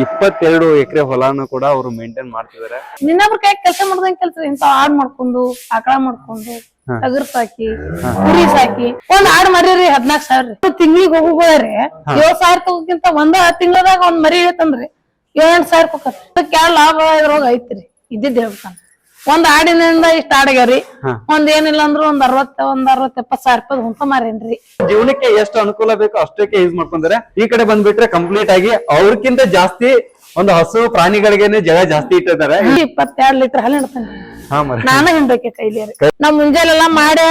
ಇಪ್ಪತ್ತೆರಡು ಎಕರೆ ಹೊಲಾನು ಕೂಡ ಅವರು ಮೇಂಟೈನ್ ಮಾಡ್ತಿದ್ದಾರೆ ನಿನ್ನೊಬ್ರ ಕೈ ಕೆಲಸ ಮಾಡ್ದಂಗ ಕೆಲಸ ಇಂತ ಆಡ್ ಮಾಡ್ಕೊಂಡು ಆಕಳ ಮಾಡ್ಕೊಂಡು ಟಗರ್ ಸಾಕಿ ಕುರಿ ಸಾಕಿ. ಒಂದ್ ಆಡ್ ಮರಿರಿ ಹದ್ನಾಕ್ ಸಾವಿರ ತಿಂಗ್ಳಿಗೆ ಹೋಗ್ಬೋದ್ರಿ ಏಳ್ ಸಾವಿರ ತಗೋಕ್ಕಿಂತ ಒಂದ ತಿಂಗಳದಾಗ ಒಂದ್ ಮರಿ ಹೇಳ್ತಂದ್ರಿ ಏಳೆಂಟ್ ಸಾವಿರ ಕೊಕ್ಕ ಲಾಭ ಇದ್ರೊಳಗ ಐತ್ರಿ. ಇದ್ದಿದ್ ಒಂದ್ ಆಡಿನಿಂದ ಇಷ್ಟ ಆಡಗ್ಯಾವ್ರಿ ಒಂದ್ ಏನಿಲ್ಲ ಅಂದ್ರ ಒಂದ್ ಅರವತ್ತ ಒಂದ್ ಅರವತ್ತ ಎಪ್ಪತ್ ಸಾವಿರ ರೂಪಾಯಿ ಹೊಂತ ಮಾರೇನ್ರಿ. ಜೀವನಕ್ಕೆ ಎಷ್ಟು ಅನುಕೂಲ ಬೇಕು ಅಷ್ಟಕ್ಕೆ ಯೂಸ್ ಮಾಡ್ಕೊಂತಾರೆ. ಈ ಕಡೆ ಬಂದ್ಬಿಟ್ರೆ ಕಂಪ್ಲೀಟ್ ಆಗಿ ಅವ್ರಕ್ಕಿಂತ ಜಾಸ್ತಿ ಒಂದು ಹಸು ಪ್ರಾಣಿಗಳಿಗೇನೆ ಜಗ ಜಾಸ್ತಿ ಇಟ್ಟಿದ್ದಾರೆ. ಇಪ್ಪತ್ತೆರಡ್ ಲೀಟರ್ ಹಾಲು ಮರ ನಾನ ನಾವ್ ಮುಂಜಾನೆಲ್ಲಾ ಮಾಡೇ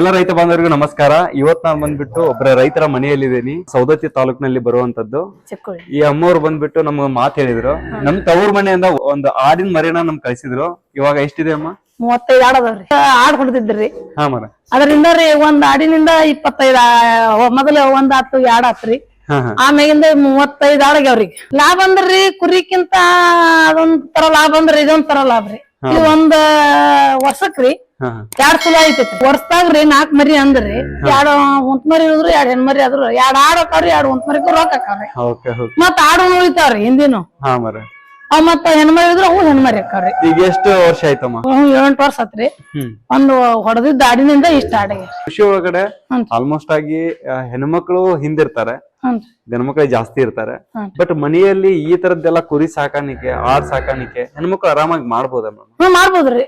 ಎಲ್ಲ ರೈತ ಬಾಂಧವರಿಗೂ ನಮಸ್ಕಾರ. ಇವತ್ ನಾನ್ ಬಂದ್ಬಿಟ್ಟು ಒಬ್ಬರ ರೈತರ ಮನೆಯಲ್ಲಿದ್ದೀನಿ. ಸೌದತ್ತಿ ತಾಲೂಕಿನಲ್ಲಿ ಬರುವಂತದ್ದು. ಚಿಕ್ಕೋಳಿ. ಈ ಅಮ್ಮವ್ರು ಬಂದ್ಬಿಟ್ಟು ನಮ್ಗೆ ಮಾತ್ ಹೇಳಿದ್ರು. ನಮ್ ತವ್ರ ಮನೆಯಿಂದ ಒಂದು ಆಡಿನ ಮರಿನ ನಮ್ ಕಳ್ಸಿದ್ರು. ಇವಾಗ ಎಷ್ಟಿದೆ ಅಮ್ಮ? ಮೂವತ್ತೈದು ಆಡದವ್ರಿ ಆಡ್ ಹೊಡೆದಿದ್ರಿ. ಹಾ ಮರ. ಅದರಿಂದ ರೀ ಒಂದ್ ಆಡಿನಿಂದ ಇಪ್ಪತ್ತೈದ ಮೊದಲು ಒಂದ್ ಹತ್ತು ಎರಡ್ ಆತ್ರಿ ಆಮೇಲಿಂದ ಮೂವತ್ತೈದು ಆಮ್ಯಾಗಿಂದ ಮೂವತ್ತೈದ್ ಆಡಗ್ಯಾವ್ರಿ ಲಾಭ ಅಂದ್ರಿ ಕುರಿಕ್ಕಿಂತ ಅದೊಂದ್ ತರ ಲಾಭ ಅಂದ್ರಿ ಇದೊಂದ್ ತರ ಲಾಭ ರೀ. ಇದು ಒಂದ್ ವರ್ಷಕ್ರಿ. ಎರಡ್ ಸಲ ಐತೈತಿ ವರ್ಷದಾಗ್ರಿ ನಾಲ್ಕ್ ಮರಿ ಅಂದ್ರಿ. ಎರಡ್ ಒಂದ್ ಮರಿ ಇಳಿದ್ರು ಎರಡ್ ಹೆಣ್ ಮರಿ ಆದ್ರು ಎರಡ್ ಆಡ್ ಹಾಕಾವ್ರಿ ಎರಡ್ ಒಂದ್ ಮರಿಗೂ ರೊಕ್ಕ ಹಾಕಾವ್ರಿ. ಮತ್ತ್ ಆಡು ಉಳಿತಾವ್ರಿ ಹಿಂದಿನು. ಅವ್ ಮತ್ತ ಹೆಣ್ಮರಿ ಇಳಿದ್ರು ಅವು ಹೆಣ್ಮರಿ ಹಾಕಾವ್ರಿ. ಈಗ ಎಷ್ಟು ವರ್ಷ ಆಯ್ತಮ್ಮ? ಅವು ಏಳೆಂಟು ವರ್ಷ ಆತ್ರಿ. ಹ್ಮ್. ಒಂದು ಹೊಡೆದಿದ್ದ ಆಡಿನಿಂದ ಇಷ್ಟ ಆಡಿಗೆ. ಕೃಷಿ ಒಳಗಡೆ ಆಲ್ಮೋಸ್ಟ್ ಆಗಿ ಹೆಣ್ಮಕ್ಳು ಹಿಂದಿರ್ತಾರೆ. ಗಂಡ್ಮಕ್ಳು ಜಾಸ್ತಿ ಇರ್ತಾರೆ. ಬಟ್ ಮನೆಯಲ್ಲಿ ಈ ತರದ್ದೆಲ್ಲ ಕುರಿ ಸಾಕಾಣಿಕೆ ಆಡ್ ಸಾಕಾಣಿಕೆ ಹೆಣ್ಮಕ್ಳು ಆರಾಮಾಗಿ ಮಾಡ್ಬೋದಮ್ಮ ಹ್ಞೂ ಮಾಡ್ಬೋದ್ರಿ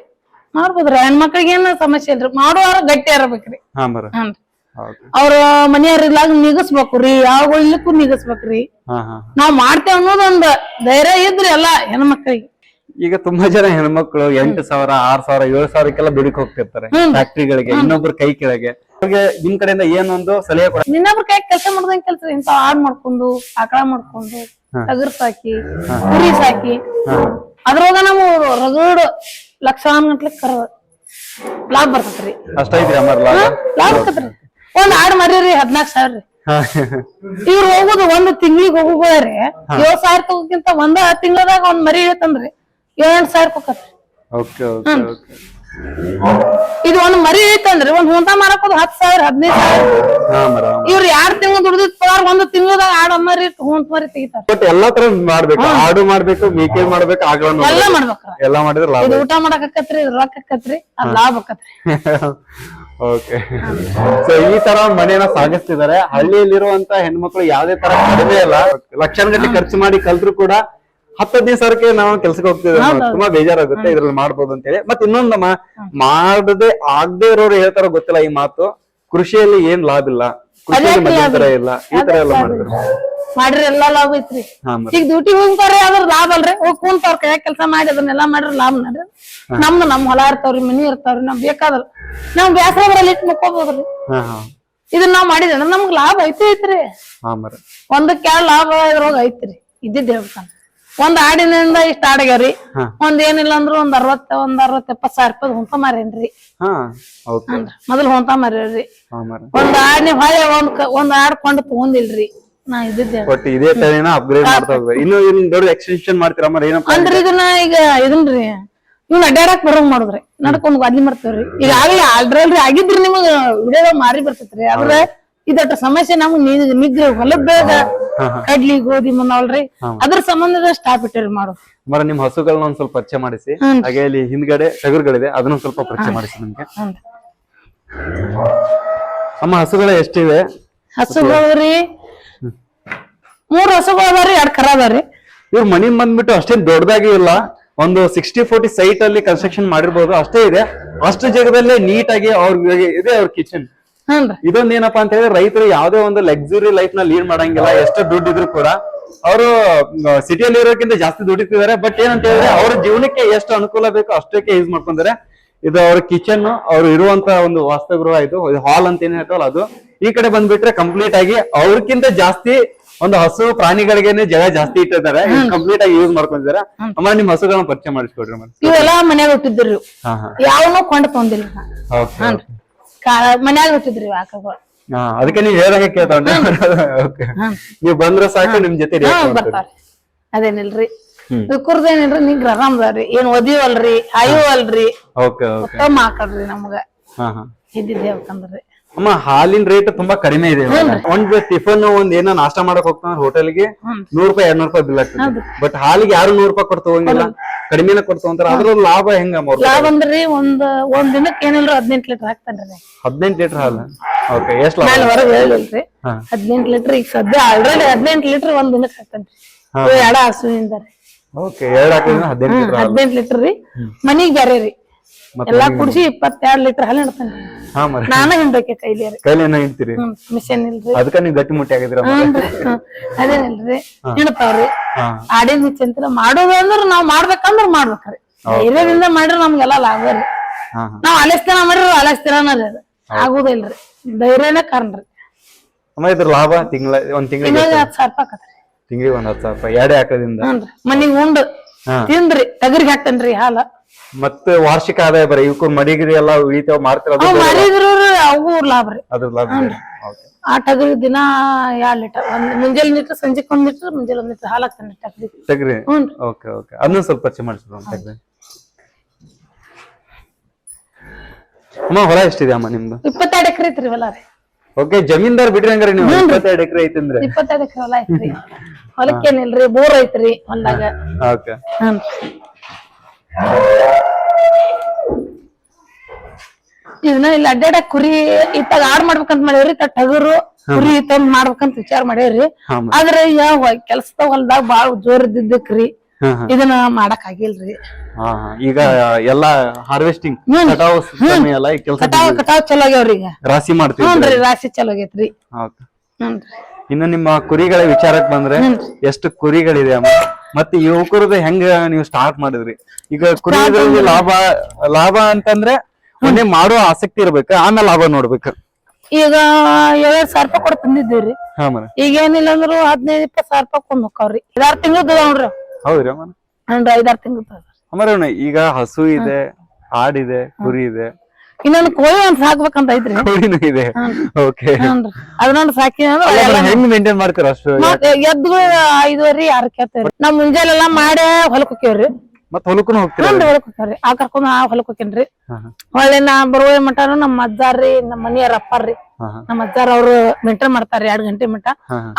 ಮಾಡ್ಬೋದ್ರಿ ಹೆಣ್ಮಕ್ಳಿಗೆ ಏನ ಸಮಸ್ಯೆ ಇಲ್ರಿ. ಮಾಡುವಾರ ಗಟ್ಟಿ ಇರಬೇಕ್ರಿ ಹಾ ಹೌದು. ಅವ್ರ ಮನೆಯವ್ರ ಇಲ್ಲಾಗ ನಿಗಸ್ಬೇಕ್ರಿ ಯಾವ ಇಲ್ಲಕ್ಕೂ ನಿಗಸ್ಬೇಕ್ರಿ ನಾವ್ ಮಾಡ್ತೇವ್ ಅನ್ನೋದೊಂದ್ ಧೈರ್ಯ ಇದ್ರಿ ಎಲ್ಲಾ ಹೆಣ್ಮಕ್ಳಿಗೆ. ಈಗ ತುಂಬಾ ಜನ ಹೆಣ್ಮಕ್ಳು ಎಂಟು ಸಾವಿರ ಆರ್ ಸಾವಿರ ಏಳು ಸಾವಿರಕ್ಕೆಲ್ಲ ದುಡಿಕ್ ಹೋಗ್ತಿರ್ತಾರೆ ಹ್ಮ್. ಫ್ಯಾಕ್ಟ್ರಿಗಳಿಗೆ ಇನ್ನೊಬ್ರು ಕೈ ಕೆಳಗೆ. ಅವ್ರಿಗೆ ನಿಮ್ ಕಡೆಯಿಂದ ಏನೊಂದು ಸಲಹೆ ಕೊಡ ನಿನ್ನೊಬ್ರ ಕೈ ಕೆಲಸ ಮಾಡ್ದಂಗ ಕೆಲ್ಸ ಇಂತ ಆಡ್ ಮಾಡ್ಕೊಂಡು ಆಕಳ ಮಾಡ್ಕೊಂಡು. ಟಗರ್ ಸಾಕಿ ಕುರಿ ಸಾಕಿ. ಅದ್ರೊಳಗ ನಾವು ರಗಡ್ ಲಕ್ಷಾನ್ಗಟ್ಲೆ ಕರ ಲಾಭ ಬರ್ತೈತ್ರಿ. ಅಷ್ಟೈತ್ರಿ ಅಮರ್ ಲಾಭ? ಲಾಭ ಬರ್ತೈತ್ರಿ. ಒಂದ್ ಆಡ್ ಮರೀರಿ ಹದ್ನಾಕ್ ಸಾವಿರ ರೀ. ಇವ್ರು ಹೋಗುದು ಒಂದ್ ತಿಂಗ್ಳಿಗೆ ಹೋಗೋದ್ರಿ. ಏಳ್ ಸಾವಿರ ತಗೋಕ್ಕಿಂತ ಒಂದ ತಿಂಗಳದಾಗ ಒಂದ್ ಮರಿ ಇಳತ್ತಂದ್ರಿ ಏಳೆಂಟ್ ಸಾವಿರ ಕೊಕ್ಕತ್ರಿ ಓಕೆ ಓಕೆ ಓಕೆ. ಇದು ಒಂದ್ ಮರಿ ಐತಂದ್ರಿ ಒಂದ್ ಹುಂತ ಮಾರಕ್ ಹೋದ್ ಹತ್ ಸಾವಿರ ಹದಿನೈದು ಸಾವಿರ. ಹಾ ಇವ್ರು ಎರಡ್ ತಿಂಗಳು ದುಡ್ದಿದ್ ಪಗಾರ ಒಂದ್ ತಿಂಗಳದಾಗ ಆಡ ಮರಿ ಹುಂತ ಮರಿ ತೆಗಿತಾರ. ಬಟ್ ಎಲ್ಲಾ ತರ ಮಾಡ್ಬೇಕು ಆಡು ಮಾಡ್ಬೇಕು ಮೇಕೆ ಮಾಡ್ಬೇಕು ಆಗಳನ್ನ ಎಲ್ಲಾ ಮಾಡ್ಬೇಕಾರ ಎಲ್ಲಾ ಮಾಡಿದ್ರೆ ಲಾಭ ಇದು ಊಟ ಮಾಡಕ್ ರೊಕ್ಕ ಆಕತ್ರಿ ಅದ್ ಲಾಭ ಆಕತ್ರಿ ಓಕೆ ಸೊ ಈ ತರ ಮನೆಯನ್ನ ಸಾಗಿಸ್ತಿದ್ದಾರೆ ಹಳ್ಳಿಯಲ್ಲಿರುವಂತ ಹೆಣ್ಮಕ್ಳು ಯಾವ್ದೇ ತರ ಕಡಿಮೆ ಇಲ್ಲ ಲಕ್ಷಾನುಗಟ್ಟಲೆ ಖರ್ಚು ಮಾಡಿ ಕಲ್ತ್ರು ಕೂಡ ಹತ್ತು ಹದಿನೈದು ಸಾವಿರಕ್ಕೆ ನಾವು ಕೆಲ್ಸಕ್ಕೆ ಹೋಗ್ತೇವೆ ತುಂಬಾ ಬೇಜಾರಾಗುತ್ತೆ ಇದ್ರಲ್ಲಿ ಮಾಡ್ಬೋದು ಅಂತೇಳಿ ಮತ್ತೆ ಇನ್ನೊಂದಮ್ಮ ಮಾಡದೆ ಆಗದೆ ಇರೋರು ಹೇಳ್ತಾರ ಗೊತ್ತಿಲ್ಲ ಈ ಮಾತು. ಕೃಷಿಯಲ್ಲಿ ಏನ್ ಲಾಭ ಇಲ್ಲ. ಕೃಷಿಯಲ್ಲಿ ಇಲ್ಲ? ಈ ತರ ಎಲ್ಲ ಮಾಡ್ತಾರೆ. ಮಾಡ್ರಿ ಎಲ್ಲಾ ಲಾಭ ಐತ್ರಿ. ಈಗ ಡ್ಯೂಟಿ ಹೋಗ್ತಾರ ಅದ್ರ ಲಾಭ ಅಲ್ರಿ? ಹೋಗ್ ಕುಂತವ್ರ ಕೈಯಾಗ ಕೆಲಸ ಮಾಡಿ ಅದನ್ನೆಲ್ಲಾ ಮಾಡ್ರಿ ಲಾಭ ನೋಡ್ರಿ ನಮ್ದು ನಮ್ ಹೊಲ ಇರ್ತಾವ್ರಿ ಮನಿ ಇರ್ತಾವ್ರಿ ನಮ್ ಬೇಕಾದ್ರ ನಾವ್ ಬ್ಯಾಸರ ಬರಲ್ಲ ಇಟ್ ಮುಕ್ಕೋಬೋದ್ರಿ. ಇದನ್ನ ನಾವ್ ಮಾಡಿದ್ರೆ ನಮ್ಗ್ ಲಾಭ ಐತಿ ಐತ್ರಿ. ಒಂದಕ್ಕೆ ಲಾಭ ಇದ್ರೊಳಗ ಐತ್ರಿ. ಇದ್ದಿದ್ ಹೇಳ್ತಾನ ಒಂದ್ ಆಡಿನಿಂದ ಇಷ್ಟ ಆಡಗ್ಯಾವ್ರಿ. ಒಂದ್ ಏನಿಲ್ಲ ಅಂದ್ರು ಒಂದ್ ಅರವತ್ತ ಒಂದ್ ಅರವತ್ತ ಎಪ್ಪತ್ ಸಾವಿರ ರೂಪಾಯಿ ಹೊಂತ ಮಾರೇನ್ರಿ. ಮೊದಲ್ ಹೊಂತ ಮಾರೇವ್ರಿ ಒಂದ್ ಹಾಡಿನ ಹೊಳೆ ಒಂದ್ ಒಂದ್ ಆಡ್ ಕೊಂಡು ತಗೊಂಡಿಲ್ರಿ. ನಾ ಇದ್ದಿದ್ದೆ. ಬಟ್ ಇದೇ ತಳಿನ ಅಪ್ಗ್ರೇಡ್ ಮಾಡ್ತಾ ಹೋಗ್ಬೇಕು ಇನ್ನು ಇನ್ ದೊಡ್ಡ ಎಕ್ಸ್ಟೆನ್ಷನ್ ಮಾಡ್ತೀರಾ ಮರ ಏನಪ್ಪ ಅಂದ್ರ? ಇದನ್ನ ಈಗ ಇದನ್ರಿ. ಇವ್ನ ಅಡ್ಡಾಡಕ್ ಬರೋಂಗ್ ಮಾಡುದ್ರಿ. ನಡ್ಕೊಂಡ್ ಗಾದ್ಲಿ ಮಾಡ್ತೇವ್ರಿ. ಈಗ ಆಗ್ಲಿ ಆಲ್ರೆಡಿ ಆಗಿದ್ರಿ ನಿಮಗ ವಿಡಿಯೋ ಮಾರಿ ಬರ್ತೈತ್ರಿ. ಆದ್ರ ಇದಟ್ಟ ಸಮಸ್ಯೆ ನಮ್ಗ್ ನಿಗ್ ನಿಗ್ರಿ ಹೊಲದ ಬೇಗ. ಕಡ್ಲಿ ಗೋಧಿ ಮುಂದವಲ್ರಿ ಅದ್ರ ಸಂಬಂಧದ ಸ್ಟಾಪ್ ಇಟ್ಟಿರಿ ಮಾಡು. ಮರ ನಿಮ್ ಹಸುಗಳನ್ನ ಒಂದ್ ಸ್ವಲ್ಪ ಪರಿಚಯ ಮಾಡಿಸಿ. ಹಾಗೆ ಇಲ್ಲಿ ಹಿಂದ್ಗಡೆ ಟಗರುಗಳಿದೆ ಅದನ್ನ ಸ್ವಲ್ಪ ಪರಿಚಯ ಮಾಡಿಸಿ ನಿಮ್ಗೆ. ಅಮ್ಮ ಹಸುಗಳ ಎಷ್ಟಿವೆ? ಹಸುಗಳ್ರಿ ಮೂರ್ ಹಸುಗಳು ಅದಾವ್ರಿ ಎರಡ್ ಕರ ಅದಾವ್ರಿ. ಇವ್ರ ಮನಿ ಬಂದ್ಬಿಟ್ಟು ಅಷ್ಟೇನ್ ದೊಡ್ಡದಾಗಿ ಇಲ್ಲ. ಒಂದು ಸಿಕ್ಸ್ಟಿ ಫೋರ್ಟಿ ಸೈಟ್ ಅಲ್ಲಿ ಕನ್ಸ್ಟ್ರಕ್ಷನ್ ಮಾಡಿರ್ಬೋದು ಅಷ್ಟೇ ಇದೆ. ಅಷ್ಟು ಜಾಗದಲ್ಲೇ ನೀಟಾಗಿ ಅವ್ರಿಗೆ ಇದೆ ಅವ್ರ ಕಿಚನ್ ಇದೊಂದ್ ಏನಪ್ಪಾ ಅಂತ ಹೇಳಿದ್ರೆ ರೈತರು ಯಾವ್ದೇ ಒಂದು ಲಕ್ಸುರಿ ಲೈಫ್ನ ಲೀಡ್ ಮಾಡಂಗಿಲ್ಲ ಎಷ್ಟು ದುಡ್ಡು ಇದ್ರು ಕೂಡ. ಅವರು ಸಿಟಿಯಲ್ಲಿ ಇರೋಕ್ಕಿಂತ ಜಾಸ್ತಿ ದುಡಿತಿದ್ದಾರೆ ಬಟ್ ಏನಂತ ಹೇಳಿದ್ರೆ ಅವ್ರ ಜೀವನಕ್ಕೆ ಎಷ್ಟು ಅನುಕೂಲ ಬೇಕೋ ಅಷ್ಟಕ್ಕೆ ಯೂಸ್ ಮಾಡ್ಕೊಂತಾರೆ. ಇದು ಅವ್ರ ಕಿಚನ್ ಅವ್ರು ಇರುವಂತ ಒಂದು ವಾಸ್ತವಗೃಹ ಇದು ಹಾಲ್ ಅಂತ ಏನ್ ಹೇಳ್ತಾವಲ್ಲ ಅದು. ಈ ಕಡೆ ಬಂದ್ಬಿಟ್ರೆ ಕಂಪ್ಲೀಟ್ ಆಗಿ ಅವ್ರಕ್ಕಿಂತ ಜಾಸ್ತಿ ಒಂದು ಹಸು ಪ್ರಾಣಿಗಳಿಗೆನೆ ಜಗ ಜಾಸ್ತಿ ಇಟ್ಟಿದ್ದಾರೆ. ಕಂಪ್ಲೀಟ್ ಆಗಿ ಯೂಸ್ ಮಾಡ್ಕೊಂಡಿದ್ದಾರೆ. ಅಮ್ಮ ನಿಮ್ ಹಸುಗಳನ್ನ ಪರಿಚಯ ಮಾಡಿಸ್ಕೊಡ್ರಿ ಇವೆಲ್ಲ ಇವೆಲ್ಲಾ ಮನ್ಯಾಗ ಹುಟ್ಟಿದ್ರಿ. ಯಾವನು ಕೊಂಡ್ ತೊಂದಿಲ್ಲ ಓಕೆ ಮನ್ಯಾಗ ಹುಟ್ಟಿದ್ರಿ ಆಕಳಗಳು ಹಾ ಅದಕ್ಕೆ ನೀವ್ ಹೇಳ್ದಂಗೆ ಕೇಳ್ತಾ ಉಂಟು. ಓಕೆ ನೀವ್ ಬಂದ್ರೆ ಸಾಕು ನಿಮ್ ಜೊತೆ ಹಾ. ಬರ್ತಾವ್ರಿ ಅದೇನಿಲ್ರಿ. ಕುರ್ದೇನಿಲ್ರಿ ನಿಗ್ರ ಆರಾಮದಾರ್ರಿ ಏನ್ ಒದಿವಲ್ರಿ ಅಲ್ರಿ. ಓಕೆ ಓಕೆ ಉತ್ತಮ ಆಕಳ್ರಿ ನಮ್ಗ. ಇದ್ದಿದ್ದೇವಕಂದ್ರಿ ಅಮ್ಮ ಹಾಲಿನ ರೇಟ್ ತುಂಬಾ ಕಡಿಮೆ ಇದೆ ಇವಾಗ. ಒಂದ್ ಟಿಫನ್ ಒಂದ್ ಏನೋ ನಾಷ್ಟ ಮಾಡಕ್ ಹೋಗ್ತಾನ ಹೋಟೆಲ್ಗೆ. ನೂರ್ ರೂಪಾಯಿ ಎರಡ್ ನೂರ್ ರೂಪಾಯಿ ಬಿಲ್ ಆಗ್ತದೆ. ಬಟ್ ಹಾಲಿಗೆ ಯಾರು ನೂರ್ ರೂಪಾಯಿ ಕೊಟ್ಟು ತಗೊಂಗಿಲ್ಲ ಕಡಿಮೆನ ಕೊಟ್ಟು ತಗೊಂತಾರ ಅದ್ರ ಲಾಭ ಹೆಂಗ ಅವ್ರು ಲಾಭ ಅಂದ್ರಿ ಒಂದ್ ಒಂದ್ ದಿನಕ್ಕೆ ಏನಿಲ್ರಿ ಹದಿನೆಂಟು ಲೀಟರ್ ಹಾಕ್ತಾನ್ರಿ ಹದಿನೆಂಟು ಲೀಟರ್ ಹಾಲು? ಓಕೆ ಎಷ್ಟ್ ಲಾಭ? ನಾನು ಹೊರಗೆ ಹೇಳಿಲ್ರಿ. ಹಾ. ಹದಿನೆಂಟು ಲೀಟರ್ ಈಗ ಸದ್ಯ ಆಲ್ರೆಡಿ ಹದಿನೆಂಟು ಲೀಟರ್ ಒಂದ್ ದಿನಕ್ಕೆ ಹಾಕ್ತಾನ್ರಿ. ಇವು ಎಡ ಹಸುವಿಂದ ರೀ ಓಕೆ ಎರಡ್ ಹಾಕಿದ್ರೆ ಹದಿನೆಂಟು ಲೀಟರ್ ಹಾಲು. ಹದಿನೆಂಟು ಲೀಟರ್ ರೀ. ಮನಿಗ್ ಬ್ಯಾರೆ ರೀ. ಎಲ್ಲಾ ಕುಡ್ಸಿ ಇಪ್ಪತ್ತೆರಡ್ ಲೀಟರ್ ಹಾಲು ಹಿಡ್ತಾನ್ರಿ ಹಾ ಮರ. ನಾನ ಕೈಲಿ ರೀ ಕೈಲಿ ಏನೋ ಇಡ್ತೀರಿ ಮಿಷನ್ ಇಲ್ರಿ. ಅದಕ್ಕ ನೀವು ಗಟ್ಟಿ ಮುಟ್ಟಿ ಆಗಿದ್ರ. ಅದೇನಿಲ್ರಿ ಹಿಡ್ತಾವ್ರಿ. ಹಾ. ಆಡಿನ ಚಿಂತನೆ ಮಾಡೋದು ಅಂದ್ರ ನಾವ್ ಮಾಡ್ಬೇಕಂದ್ರ ಮಾಡ್ಬೇಕ್ರಿ. ಧೈರ್ಯದಿಂದ ಮಾಡಿದ್ರ ನಮ್ಗೆಲ್ಲಾ ಲಾಭ ರೀ. ನಾವ್ ಅಲಸ್ತಿನ ಮಾಡ್ರಿ ಅಲಸ್ತಿನ ರೀ ಆಗುದಿಲ್ರಿ. ಧೈರ್ಯನೇ ಕಾರಣ ರೀ. ಅಮ್ಮ ಇದ್ರ ಲಾಭ ತಿಂಗಳ ಒಂದ್ ತಿಂಗಳಿಗೆ ತಿಂಗಳಿಗೆ ಹತ್ತು ಸಾವಿರ ರೂಪಾಯಿ ತಿಂಗಳಿಗೆ ಒಂದ್ ಹತ್ತು ಸಾವಿರ ರೂಪಾಯಿ ಎರಡೇ ಹಾಕೋದ್ರಿಂದ ಮನಿಗ್ ಉಂಡು. ತಿಂದ್ರಿ ಟಗರಿಗೆ ಹಾಕ್ತೇನ್ರಿ ಹಾಲ. ಮತ್ತೆ ವಾರ್ಷಿಕ ಆದಾಯ ಬರೀ ಇವಕ್ಕೂ ಮಡಿಗಿರಿ ಎಲ್ಲ ಉಳಿತಾವ ಮಾಡ್ತಿರೋದು ಅವ್ ಮಾರಿದ್ರು ಅವು ಲಾಭ ರೀ. ಅದ್ರ ಲಾಭ. ಆ ಟಗರಿ ದಿನ ಎರಡ್ ಲೀಟರ್ ಒಂದ್ ಮುಂಜಾನೆ ಲೀಟರ್ ಸಂಜೆಕ್ ಒಂದ್ ಲೀಟರ್ ಮುಂಜಾನೆ ಒಂದ್ ಲೀಟರ್ ಹಾಲ್ ಹಾಕ್ತಾನೆ ಟಗರಿ? ತೆಗ್ರಿ ಓಕೆ ಓಕೆ. ಅದನ್ನ ಸ್ವಲ್ಪ ಪರಿಚಯ ಮಾಡಿಸ್ಬಿಡು ತೆಗ್ರಿ ಅಮ್ಮ ಹೊಲ ಎಷ್ಟಿದೆ ಅಮ್ಮ ನಿಮ್ದು? ಇಪ್ಪತ್ತೆರಡು ಎಕರೆ ಐತ್ರಿ ಹೊಲ ರೀ. ಓಕೆ ಜಮೀನ್ದಾರ್ ಬಿಡ್ರಿ ಹಂಗಾರೆ ನೀವು ಇಪ್ಪತ್ತೆರಡು ಎಕರೆ ಐತಂದ್ರೆ. ಇಪ್ಪತ್ತೆರಡು ಎಕರೆ ಹೊಲ ಐತ್ರಿ. ಹೊಲಕ್ಕೇನಿಲ್ರಿ? ಬೋರ್ ಐತ್ರಿ ಹೊಲ್ದಾಗ. ಓಕೆ. ಹ್ಞೂ ಇದನ್ನ ಇಲ್ಲಿ ಅಡ್ಡಾಡಕ್ ಕುರಿ ಇತ್ತಾಗ ಆಡ್ ಮಾಡ್ಬೇಕಂತ ಮಾಡೇವ್ರಿ ಇತ್ತ ಟಗರು ಕುರಿ ತಂದ್ ಮಾಡ್ಬೇಕಂತ ವಿಚಾರ ಮಾಡೇವ್ರಿ ಹಾ ಆದ್ರೆ ಯಾವ ಕೆಲ್ಸದ ಹೊಲ್ದಾಗ ಬಾಳ ಜೋರ್ ಇದ್ದಿದ್ದಕ್ರಿ. ಹಾ ಹಾ ಇದನ್ನ ಮಾಡಕ್ ಆಗಿಲ್ರಿ. ಹಾ ಹಾ. ಈಗ ಎಲ್ಲಾ ಹಾರ್ವೆಸ್ಟಿಂಗ್ ಹ್ಮ್. ಕಟಾವ್ ಸಮಯ ಎಲ್ಲ ಈಗ ಕೆಲಸ ಕಟಾವ್ ಕಟಾವ್ ಚಲೋ ಆಗ್ಯಾವ್ರಿ ಈಗ. ರಾಶಿ ಮಾಡ್ತೀವಿ ಹ್ಞೂನ್ರಿ ರಾಶಿ ಚಲೋ ಆಗೈತ್ರಿ. ಹ್ಞೂನ್ರಿ. ಇನ್ನು ನಿಮ್ಮ ಕುರಿಗಳ ವಿಚಾರಕ್ಕೆ ಬಂದ್ರೆ ಎಷ್ಟು ಕುರಿಗಳಿದೆ ಅಮ್ಮ? ಮತ್ತೆ ಯುವಕರದ್ದು ಹೆಂಗ ನೀವು ಸ್ಟಾರ್ಟ್ ಮಾಡಿದ್ರಿ? ಈಗ ಕುರಿಗಳಲ್ಲಿ ಲಾಭ ಲಾಭ ಅಂತಂದ್ರೆ ಒಂದೇ ಮಾಡೋ ಆಸಕ್ತಿ ಇರ್ಬೇಕು ಆಮೇಲೆ ಲಾಭ ನೋಡ್ಬೇಕು. ಈಗ ಏಳ್ ಸಾವಿರ ರೂಪಾಯಿ ಕೊಡ್ ತಂದಿದ್ದೀವ್ರಿ. ಈಗ ಏನಿಲ್ಲ ಅಂದ್ರು ಹದಿನೈದು ಇಪ್ಪತ್ತು ಸಾವಿರ ರೂಪಾಯಿ ಕೊಂಡ್ ಐದಾರು ತಿಂಗಳು ನೋಡ್ರಿ ಹೌದ್ರಿ ಅಮ್ಮ ಐದಾರು ತಿಂಗಳು ಅಮರಣ್ಣ ಈಗ ಹಸು ಇದೆ ಆಡಿದೆ ಕುರಿ ಇದೆ. ಇನ್ನೊಂದು ಕೋಳಿ ಒಂದ್ ಸಾಕ್ಬೇಕಂತ ಐತ್ರಿ. ಕೋಳಿನೂ ಇದೆ. ಓಕೆ ಅದನ್ನೊಂದು ಸಾಕಿ ಹೆಂಗ್ ಮೇಂಟೈನ್ ಮಾಡ್ತೀರ ಅಷ್ಟು? ಮತ್ತೆ ಐದುವರೆ ನಾವ್ ಮುಂಜಾನೆಲ್ಲಾ ಮಾಡೇ ಹೊಲಕ್ ಹೋಕ್ಯವ್ರಿ. ಮತ್ ಹೊಲಕ್ಕೂ ಹೋಗ್ತೀರ? ಹೊಲಕ್ ಹೋಗ್ಯಾವ್ರಿ ಆ ಕರ್ಕೊಂಡ್ ಆ ಹೊಲಕ್ ಹೋಗ್ಯನ್ರಿ ಹೊಳ್ಳಿ ನಾ ಬರುವ ಮಟನು ನಮ್ಮ ಅಜ್ಜಾರ್ರಿ ನಮ್ಮ ಮನಿಯವ್ರ ಅಪ್ಪಾರ್ರಿ ನಮ್ಮ ಅಜ್ಜಾರ ಅವ್ರು ಮೇಂಟೈನ್ ಮಾಡ್ತಾರ್ರಿ ಎರಡ್ ಗಂಟೆ ಮಟ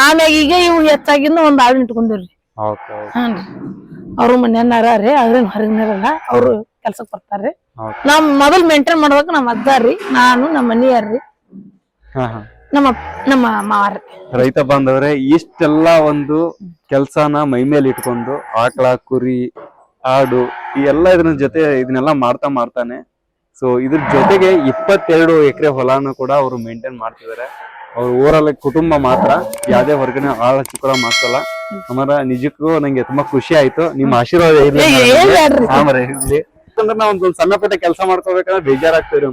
ಆಮ್ಯಾಗ ಈಗ ಇವು ಹೆಚ್ಚಾಗಿಂದ ಒಂದ್ ಆಳು ಇಟ್ಕೊಂಡಿವ್ರಿ ಅವ್ರು ಮನ್ಯಾನಾರ ರೀ ಅವ್ರೇನ್ ಹೊರಗಿನಾರಲ್ಲ ಅವ್ರು ಕೆಲ್ಸಕ್ ಬರ್ತಾರ್ರಿ. ನಾವ್ ಮೊದಲ್ ಮೇಂಟೈನ್ ಮಾಡ್ಬೇಕ ನಮ್ಮ ಅದ್ದಾರ್ರಿ ನಾನು ನಮ್ಮ ಮನಿಯರ್ರಿ ಹಾ ಹಾ. ನಮ್ಮ ನಮ್ಮ ಮಾವಾರ್ರಿ. ರೈತ ಬಾಂಧವರೇ ಇಷ್ಟೆಲ್ಲ ಒಂದು ಕೆಲ್ಸನ ಮೈ ಮೇಲೆ ಇಟ್ಕೊಂಡು ಆಕಳ ಕುರಿ ಆಡು ಈ ಎಲ್ಲ ಇದ್ರ ಜೊತೆ ಇದನ್ನೆಲ್ಲ ಮಾಡ್ತಾ ಮಾಡ್ತಾನೆ. ಸೊ ಇದ್ರ ಜೊತೆಗೆ ಇಪ್ಪತ್ತೆರಡು ಎಕರೆ ಹೊಲಾನು ಕೂಡ ಅವರು ಮೇಂಟೈನ್ ಮಾಡ್ತಿದ್ದಾರೆ ಅವ್ರ ಊರಲ್ಲಿ ಕುಟುಂಬ ಮಾತ್ರ ಯಾವ್ದೇ ಹೊರಗಡೆ ಆಳ ಚುಕ್ರ ಮಾಡ್ಸಲ್ಲ. ನಮ್ಮ ನಿಜಕ್ಕೂ ನಂಗೆ ತುಂಬಾ ಖುಷಿ ಆಯ್ತು. ನಿಮ್ಮ ಆಶೀರ್ವಾದ ಇರ್ಲಿ ಏ, ಏನ್. ಬ್ಯಾಡ್ರಿ. ಇರ್ಲಿ. ಯಾಕಂದ್ರೆ ನಾವ್ ಒಂದ್ ಸಣ್ಣ ಪುಟ್ಟ ಕೆಲಸ ಮಾಡ್ಕೋಬೇಕಂದ್ರೆ ಬೇಜಾರಾಗ್ತೀರಿ.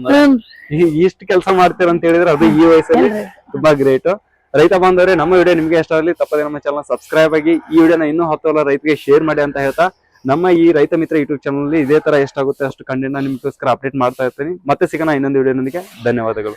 ಇಷ್ಟ ಕೆಲಸ ಮಾಡ್ತೀರ ಅಂತ ಹೇಳಿದ್ರೆ ಅದು ಈ ವಯಸ್ಸಲ್ಲಿ ತುಂಬಾ ಗ್ರೇಟ್ ರೈತ ಬಾಂಧವರೇ ನಮ್ಮ ವಿಡಿಯೋ ನಿಮ್ಗೆ ಇಷ್ಟ ಆಗಲಿ ತಪ್ಪದೆ ನಮ್ಮ ಚಾನಲ್ ಸಬ್ಸ್ಕ್ರೈಬ್ ಆಗಿ ಈ ವಿಡಿಯೋನ ಇನ್ನೂ ಹತ್ತು ರೈತರಿಗೆ ಶೇರ್ ಮಾಡಿ ಅಂತ ಹೇಳ್ತಾ ನಮ್ಮ ಈ ರೈತ ಮಿತ್ರ ಯೂಟ್ಯೂಬ್ ಚಾನಲ್ ಇದೇ ತರ ಎಷ್ಟಾಗುತ್ತೆ ಅಷ್ಟು ಕಂಟೆಂಟ್ ನಿಮ್ಗೋಸ್ಕರ ಅಪ್ಡೇಟ್ ಮಾಡ್ತಾ ಇರ್ತೀನಿ. ಮತ್ತೆ ಸಿಗೋಣ ಇನ್ನೊಂದು ವಿಡಿಯೋನೊಂದಿಗೆ ಧನ್ಯವಾದಗಳು.